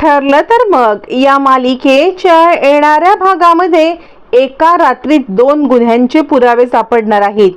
ठरलं तर मग या मालिकेच्या येणाऱ्या भागामध्ये एका रात्रीत दोन गुन्ह्यांचे पुरावे सापडणार आहेत.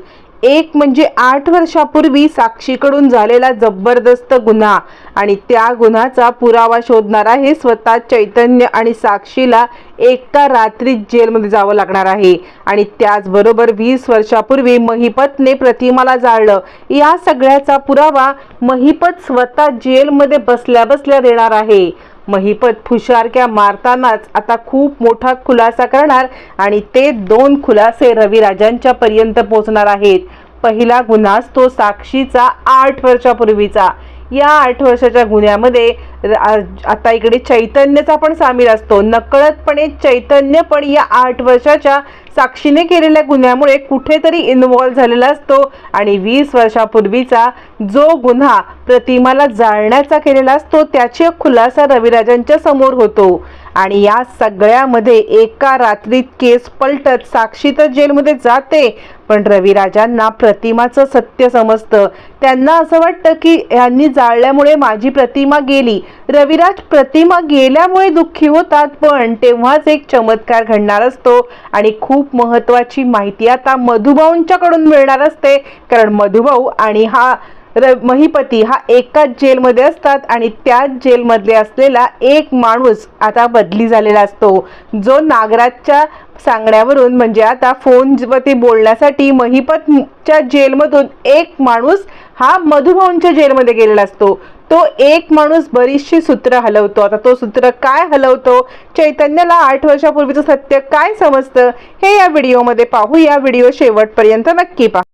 एक म्हणजे आठ वर्षापूर्वी साक्षीकडून झालेला जबरदस्त गुन्हा आणि त्या गुन्ह्याचा पुरावा शोधणार आहे स्वतः चैतन्य आणि साक्षीला एका रात्रीत जेलमध्ये जावं लागणार आहे. आणि त्याचबरोबर वीस वर्षापूर्वी महिपतने प्रतिमाला जाळलं. या सगळ्याचा पुरावा महिपत स्वतः जेलमध्ये बसल्या बसल्या देणार आहे. महिपत फुशारक्या मारतानाच आता खूप मोठा खुलासा करणार आणि ते दोन खुलासे रविराजांच्या पर्यंत पोहोचणार आहेत. पहिला गुन्हा तो साक्षीचा आठ वर्षापूर्वीचा. या आठ वर्षाच्या गुन्ह्यामध्ये आता इकडे चैतन्यचा पण सामील असतो. नकळतपणे चैतन्य पण या आठ वर्षाच्या साक्षीने केलेल्या गुन्ह्यामुळे कुठेतरी इन्व्हॉल्व झालेला असतो आणि वीस वर्षापूर्वीचा जो गुन्हा प्रतिमाला जाळण्याचा केलेला असतो त्याची खुलासा रविराजांच्या समोर होतो. आणि या सगळ्यामध्ये एका रात्रीत केस पलटत साक्षी तर जेलमध्ये जाते. पण रविराजांना प्रतिमाचं सत्य समजतं. त्यांना असं वाटतं की यांनी जाळल्यामुळे माझी प्रतिमा गेली. रविराज प्रतिमा गेल्यामुळे दुःखी होतात पण तेव्हाच एक चमत्कार घडणार असतो. आणि खूप महत्वाची माहिती आता मधुभाऊंच्याकडून मिळणार असते. कारण मधुभाऊ आणि हा र महिपती हा एकाच जेलमध्ये असतात आणि त्याच जेलमधले असलेला एक माणूस आता बदली झालेला असतो. जो नागराजच्या सांगण्यावरून म्हणजे आता फोनवरती बोलण्यासाठी महिपतच्या जेलमधून एक माणूस हा मधुभाऊंच्या जेलमध्ये गेलेला असतो. तो एक माणूस बरीचशी सूत्र हलवतो. आता तो सूत्र काय हलवतो? चैतन्याला आठ वर्षापूर्वीचं सत्य काय समजतं? हे या व्हिडिओमध्ये पाहू. या व्हिडिओ शेवटपर्यंत नक्की पाहा.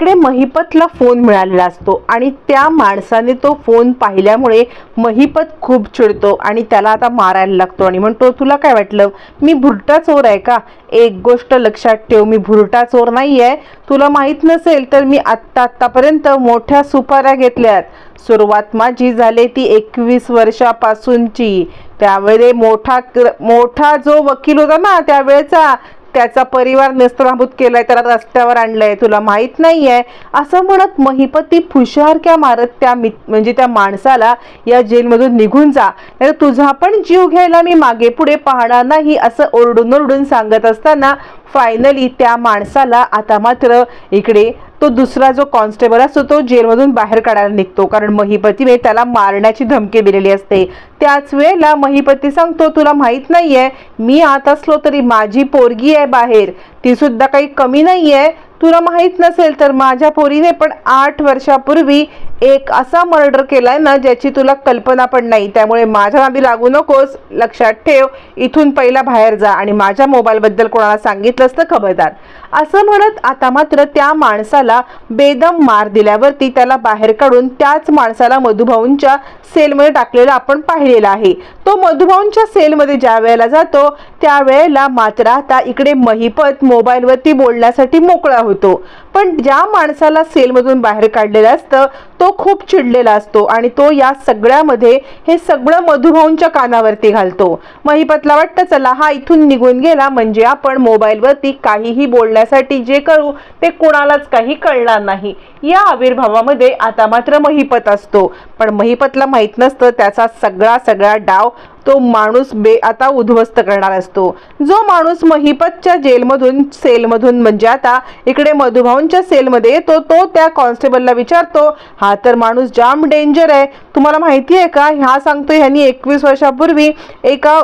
इकडे महिपतला फोन मिळालेला असतो आणि त्या माणसाने तो फोन पाहिल्यामुळे महिपत खूप चिडतो आणि त्याला आता मारायला लागतो आणि म्हणतो तुला काय वाटलं? मी भुरटा चोर आहे का? एक गोष्ट लक्षात ठेव मी भुरटा चोर नाही आहे तुला माहीत नसेल तर मी आत्ता आत्तापर्यंत मोठ्या सुपाऱ्या घेतल्यात. सुरुवात माझी झाली ती एकवीस वर्षापासूनची. त्यावेळे मोठा क्र- मोठा जो वकील होता ना त्यावेळेचा त्याचा परिवार नेस्तनाभूत केलाय त्याला रस्त्यावर आणलंय तुला माहीत नाहीये. असं म्हणत महिपती फुशारक्या मारत त्या मित म्हणजे त्या माणसाला या जेलमधून निघून जा. नाही तुझा पण जीव घ्यायला मी मागे पुढे पाहणार नाही असं ओरडून ओरडून सांगत असताना फायनली त्या माणसाला आता मात्र इकडे तो दुसरा जो कॉन्स्टेबल असतो तो जेलमधून बाहेर काढायला निघतो. कारण महिपतीने त्याला मारण्याची धमकी दिलेली असते. त्याच वेळेला महिपती सांगतो तुला माहीत नाहीये मी आत असलो तरी माझी पोरगी आहे बाहेर. ती सुद्धा काही कमी नाहीये. तुला माहीत नसेल तर माझ्या पोरीने पण आठ वर्षापूर्वी एक असा मर्डर केलाय ना ज्याची तुला कल्पना पण नाही. त्यामुळे माझ्या नादी लागू नकोस. लक्षात ठेव इथून पहिला बाहेर जा आणि माझ्या मोबाईलबद्दल कोणाला सांगितलंस तर खबरदार. असं म्हणत आता मात्र त्या माणसाला बेदम मार दिल्यावरती त्याला बाहेर काढून त्याच माणसाला मधुभाऊंच्या सेलमध्ये टाकलेलं आपण राहिलेला आहे. तो मधुभाऊंच्या सेलमध्ये ज्या वेळेला जातो त्यावेळेला मात्र आता इकडे महिपत मोबाईलवरती बोलण्यासाठी मोकळा होतो. पण ज्या माणसाला सेलमधून बाहेर काढलेलं असतं तो खूप चिडलेला असतो आणि तो या सगळ्यामध्ये हे सगळं मधुभाऊंच्या कानावरती घालतो. महिपतला वाटतं चला हा इथून निघून गेला म्हणजे आपण मोबाईलवरती काहीही बोलण्यासाठी जे करू ते कुणालाच काही कळणार नाही. या आविर्भावामध्ये आता मात्र महिपत असतो. पण महिपतला माहीत नसतं त्याचा सगळा सगळा डाव तो माणूस बे आता उद्ध्वस्त करणार असतो. जो माणूस महिपतच्या जेलमधून सेलमधून म्हणजे आता इकडे मधुभाऊंच्या सेलमध्ये येतो तो त्या कॉन्स्टेबलला विचारतो हा तर माणूस जाम डेंजर आहे. तुम्हाला माहिती आहे का? ह्या सांगतो ह्यांनी एकवीस वर्षापूर्वी एका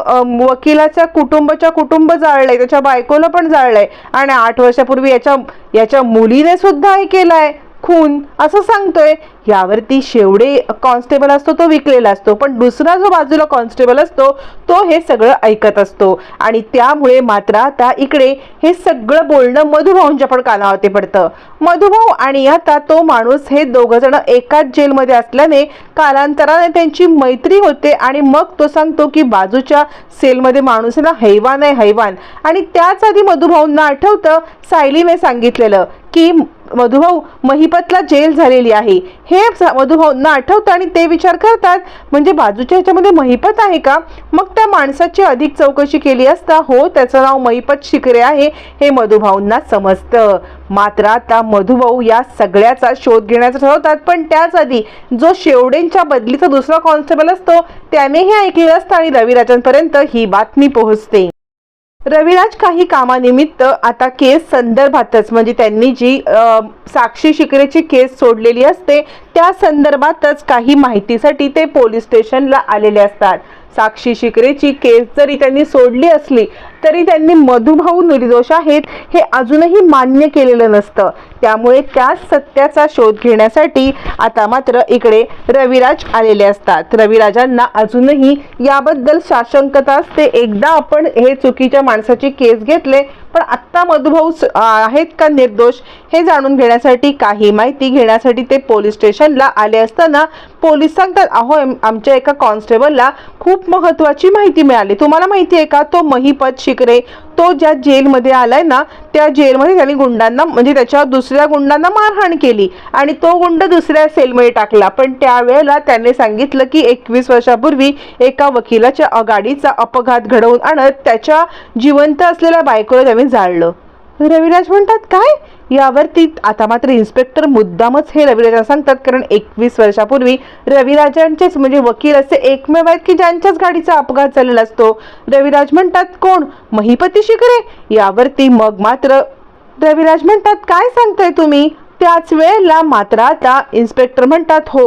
वकिलाच्या कुटुंबाच्या कुटुंब जाळलंय त्याच्या बायकोला पण जाळलंय. आणि आठ वर्षापूर्वी याच्या याच्या मुलीने सुद्धा हे केलंय. खून असं सांगतोय. यावरती शेवडे कॉन्स्टेबल असतो तो विकलेला असतो. पण दुसरा जो बाजूला कॉन्स्टेबल असतो तो हे सगळं ऐकत असतो. आणि त्यामुळे मात्र आता इकडे हे सगळं बोलणं मधुभाऊंच्या पण कानावरती पडतं. मधुभाऊ आणि आता तो माणूस हे दोघ जण एकाच जेलमध्ये असल्याने कालांतराने त्यांची मैत्री होते आणि मग तो सांगतो की बाजूच्या सेलमध्ये माणूस आहे ना हैवान आहे हैवान. आणि त्याच आधी मधुभाऊंना आठवतं सायलीने सांगितलेलं की मधुभाऊ महिपतला जेल झालेली आहे. हे मधुभाऊंना आठवतं आणि ते विचार करतात म्हणजे बाजूच्या ह्याच्यामध्ये महिपत आहे का? मग त्या माणसाची अधिक चौकशी केली असता हो त्याचं नाव महिपत शिकरे आहे हे मधुभाऊंना समजतं. मात्र आता मधुभाऊ या सगळ्याचा शोध घेण्याचं ठरवतात पण त्याच आधी जो शेवडेंच्या बदलीचा दुसरा कॉन्स्टेबल असतो त्यानेही ऐकलेलं असतं आणि रविराजांपर्यंत ही बातमी पोहोचते. रविराज काही कामानिमित्त आता केस संदर्भातच म्हणजे त्यांनी जी साक्षी शिकरेची केस सोडलेली असते त्या संदर्भातच काही माहितीसाठी ते पोलीस स्टेशनला आलेले असतात. साक्षी शिकरेची केस जरी त्यांनी सोडली असली तरी त्यांनी मधुभाऊ निर्दोष आहेत हे अजूनही मान्य केलेलं नसतं. त्यामुळे त्याच सत्याचा शोध घेण्यासाठी आता मात्र इकडे रविराज आलेले असतात. रविराजांना अजूनही याबद्दल साशंकता असते. एकदा आपण हे चुकीच्या माणसाची केस घेतले पण आत्ता मधुभाऊ स- आहेत का निर्दोष हे जाणून घेण्यासाठी काही माहिती घेण्यासाठी ते पोलीस स्टेशनला आले असताना पोलीस सांगतात अहो आमच्या एका कॉन्स्टेबलला खूप महत्वाची माहिती मिळाली. तुम्हाला माहिती आहे का? तो महिपत शिकरे तो ज्या जेलमध्ये आलाय ना त्या जेलमध्ये त्यांनी गुंडांना म्हणजे त्याच्या दुसऱ्या गुंडांना मारहाण केली आणि तो गुंड दुसऱ्या सेलमध्ये टाकला. पण त्यावेळेला त्याने सांगितलं की एकवीस वर्षापूर्वी एका वकिलाच्या गाडीचा अपघात घडवून आणत त्याच्या जिवंत असलेल्या बायकोला त्याने जाळलं. रविराज म्हणतात काय? यावरती आता मात्र इन्स्पेक्टर मुद्दामच हे रविराजांना सांगतात कारण एकवीस वर्षापूर्वी रविराजांचेच म्हणजे वकील असे एकमेव आहेत की ज्यांच्याच गाडीचा अपघात झालेला असतो. रविराज म्हणतात कोण? महिपती शिकरे यावरती मग मात्र रविराज म्हणतात काय सांगताय तुम्ही? त्याच वेळेला मात्र आता इन्स्पेक्टर म्हणतात हो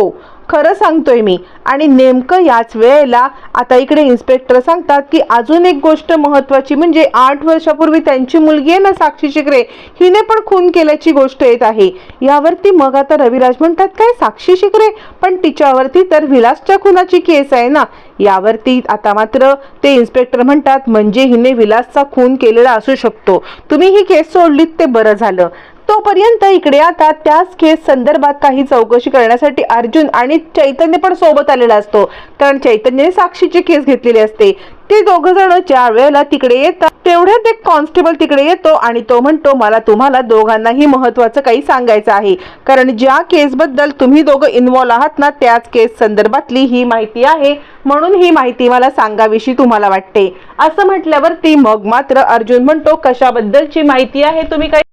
खरं सांगतोय मी. आणि नेमकं याच वेळेला आता इकडे इन्स्पेक्टर सांगतात की अजून एक गोष्ट महत्वाची म्हणजे आठ वर्षापूर्वी त्यांची मुलगी आहे ना साक्षी शिकरे हिने पण खून केल्याची गोष्ट येत आहे. यावरती मग आता रविराज म्हणतात काय साक्षी शिकरे पण तिच्यावरती तर विलासच्या खुनाची केस आहे ना. यावरती आता मात्र ते इन्स्पेक्टर म्हणतात म्हणजे हिने विलासचा खून केलेला असू शकतो. तुम्ही ही केस सोडलीत ते बरं झालं. तोपर्यंत इकडे आता त्याच केस संदर्भात काही चौकशी करण्यासाठी अर्जुन आणि चैतन्य पण सोबत आलेला असतो. कारण चैतन्यने साक्षीची केस घेतलेली असते. ते दोघ जण ज्या वेळेला तिकडे येतात तेवढ्यात एक कॉन्स्टेबल तिकडे येतो आणि तो म्हणतो मला तुम्हाला दोघांनाही महत्वाचं काही सांगायचं आहे. कारण ज्या केसबद्दल तुम्ही दोघं इन्व्हॉल्व आहात ना त्याच केस संदर्भातली ही माहिती आहे. म्हणून ही माहिती मला सांगाविषयी तुम्हाला वाटते. असं म्हटल्यावरती मग मात्र अर्जुन म्हणतो कशाबद्दलची माहिती आहे? तुम्ही काही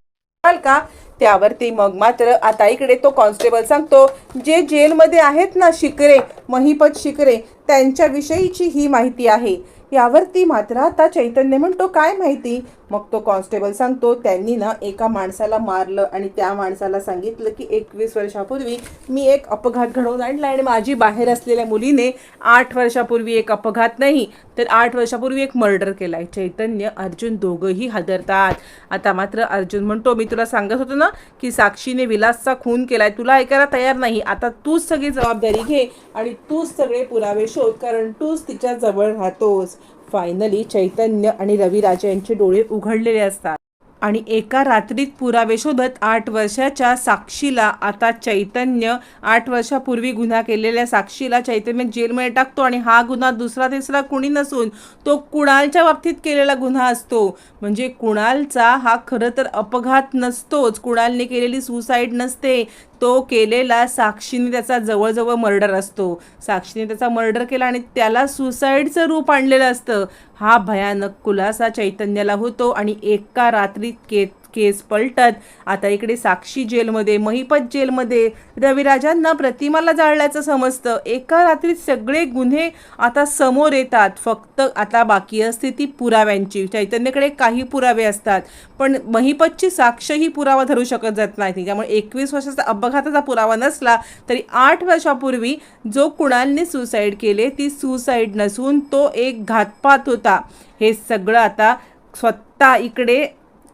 का? त्यावरती मग मात्र आता इकडे तो कॉन्स्टेबल सांगतो जे जेलमध्ये आहेत ना शिकरे महिपत शिकरे त्यांच्याविषयीची ही माहिती आहे. यावरती मात्र आता चैतन्य म्हणतो काय माहिती? मग तो कॉन्स्टेबल सांगतो त्यांनी ना एका माणसाला मारलं आणि त्या माणसाला सांगितलं की एकवीस वर्षापूर्वी मी एक अपघात घडवून आणला आणि माझी बाहेर असलेल्या मुलीने आठ वर्षापूर्वी एक अपघात नाही तर आठ वर्षापूर्वी एक मर्डर केलाय. चैतन्य अर्जुन दोघंही हादरतात. आता मात्र अर्जुन म्हणतो मी तुला सांगत होतो ना की साक्षीने विलासचा खून केलाय तुला ऐकायला तयार नाही. आता तूच सगळी जबाबदारी घे आणि तूच सगळे पुरावे शोध कारण तूच तिच्या जवळ राहतोस. फायनली चैतन्य आणि रविराजा यांचे डोळे उघडलेले असतात. आणि एका रात्रीत पुरावे शोधत आठ वर्षाच्या साक्षीला आता चैतन्य आठ वर्षापूर्वी गुन्हा केलेल्या साक्षीला चैतन्य जेलमध्ये टाकतो आणि हा गुन्हा दुसरा तिसरा कुणी नसून तो कुणालच्या बाबतीत केलेला गुन्हा असतो. म्हणजे कुणालचा हा खरं तर अपघात नसतोच. कुणालने केलेली सुसाईड नसते. तो केलेला साक्षीने त्याचा जवळजवळ मर्डर असतो. साक्षीने त्याचा मर्डर केला आणि त्याला सुसाईडचं रूप आणलेलं असतं. हा भयानक खुलासा चैतन्याला होतो आणि एका रात्रीत के केस पलटत. आता इकडे साक्षी जेलमध्ये महिपत जेलमध्ये रविराजांना प्रतिमाला जाळल्याचं समजतं. एका रात्रीत सगळे गुन्हे आता समोर येतात. फक्त आता बाकी असते ती पुराव्यांची. चैतन्यकडे काही पुरावे असतात. पण महिपतची साक्षही पुरावा धरू शकत जात नाही त्यामुळे एकवीस वर्षाचा अपघाताचा पुरावा नसला तरी आठ वर्षापूर्वी जो कुणालने सुसाईड केले ती सुसाईड नसून तो एक घातपात होता. हे सगळं आता स्वतः इकडे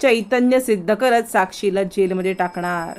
चैतन्य सिद्ध करत साक्षीला जेलमध्ये टाकणार.